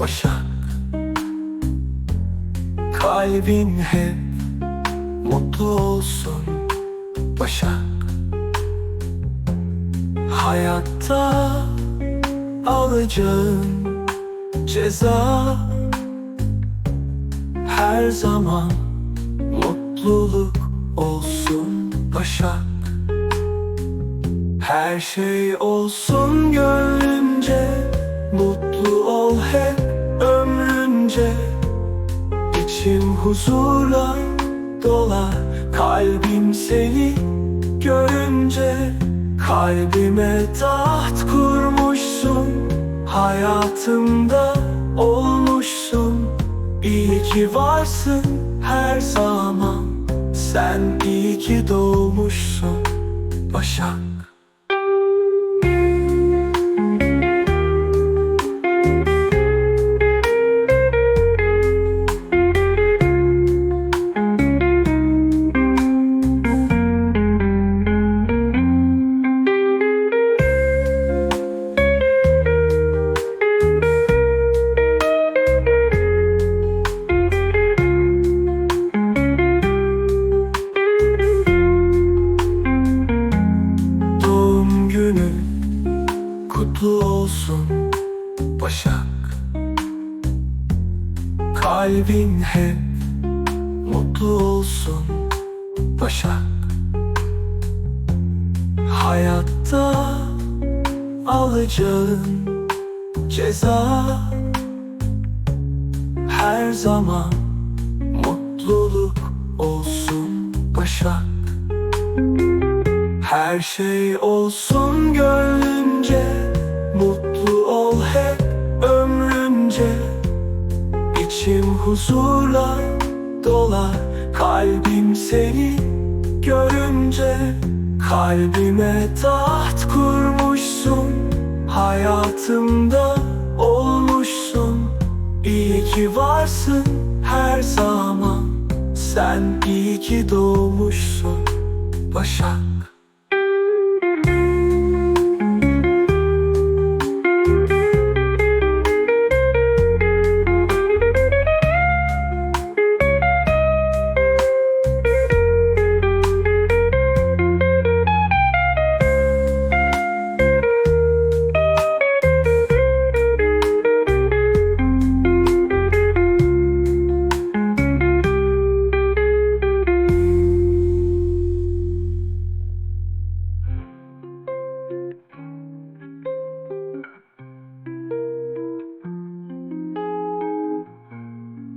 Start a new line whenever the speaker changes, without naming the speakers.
Başak. Kalbin hep mutlu olsun Başak. Hayatta alacağın ceza Her zaman mutluluk olsun Başak. Her şey olsun gönlünce Mutlu ol hep ömrünce İçim huzurla dolar. Kalbim seni görünce Kalbime taht kurmuşsun. Hayatımda olmuşsun. İyi ki varsın her zaman. Sen iyi ki doğmuşsun. Başak Başak. Kalbin hep mutlu olsun Başak. Hayatta alacağın ceza Her zaman mutluluk olsun Başak. Her şey olsun gönlünce Mutlu ol hep ömrünce İçim huzurla dolar. Kalbim seni görünce Kalbime taht kurmuşsun. Hayatımda olmuşsun. İyi ki varsın her zaman. Sen iyi ki doğmuşsun. Başak